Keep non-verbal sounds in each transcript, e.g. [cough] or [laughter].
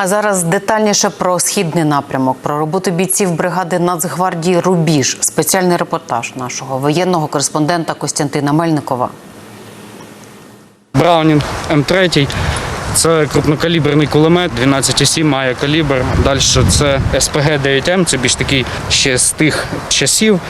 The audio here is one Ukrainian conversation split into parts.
А зараз детальніше про східний напрямок, про роботу бійців бригади Нацгвардії Рубіж. Спеціальний репортаж нашого воєнного кореспондента Костянтина Мельникова. Браунінг М3. Це крупнокаліберний кулемет, 12,7 має калібр. Далі це СПГ-9М, це більш такий ще з тих часів.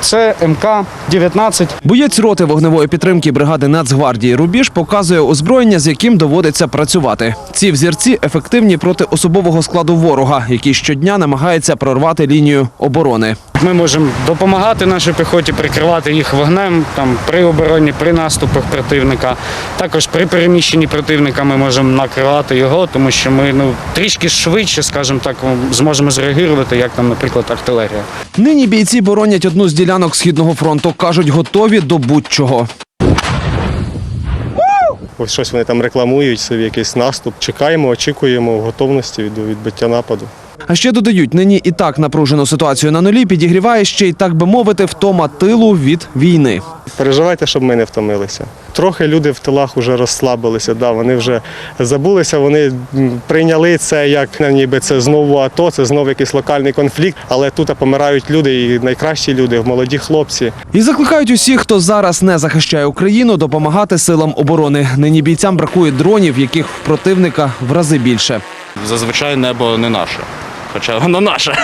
Це МК-19. Боєць роти вогневої підтримки бригади Нацгвардії Рубіж показує озброєння, з яким доводиться працювати. Ці взірці ефективні проти особового складу ворога, який щодня намагається прорвати лінію оборони. Ми можемо допомагати нашій піхоті, прикривати їх вогнем там, при обороні, при наступах противника. Також при переміщенні противника ми можемо накривати його, тому що ми ну, трішки швидше, скажімо так, зможемо зреагувати, як там, наприклад, артилерія. Нині бійці боронять одну з ділянок східного фронту. кажуть, готові до будь-чого. Ось щось вони там рекламують, собі якийсь наступ. Чекаємо, очікуємо готовності від відбиття нападу. А ще додають, нині і так напружену ситуацію на нулі підігріває ще й так би мовити втома тилу від війни. Переживайте, щоб ми не втомилися. Трохи люди в тилах вже розслабилися. Да, вони вже забулися, вони прийняли це як ну, ніби це знову АТО, це знову якийсь локальний конфлікт. Але тут помирають люди, і найкращі люди, молоді хлопці. І закликають усіх, хто зараз не захищає Україну, допомагати силам оборони. Нині бійцям бракує дронів, яких в противника в рази більше. Зазвичай небо не наше. Хоча воно [laughs] наше,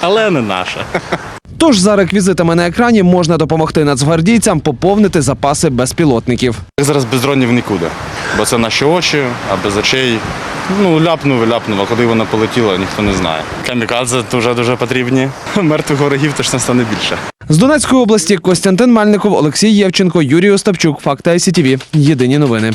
але не наше. Тож за реквізитами на екрані можна допомогти нацгвардійцям поповнити запаси безпілотників. Зараз без дронів нікуди, бо це наші очі, а без очей. Ну, ляпнув і ляпнув, а куди воно полетіло, ніхто не знає. Камікадзе дуже дуже потрібні. [laughs] Мертвих ворогів точно стане більше. З Донецької області Костянтин Мальников, Олексій Євченко, Юрій Остапчук. Факти ICTV. Єдині новини.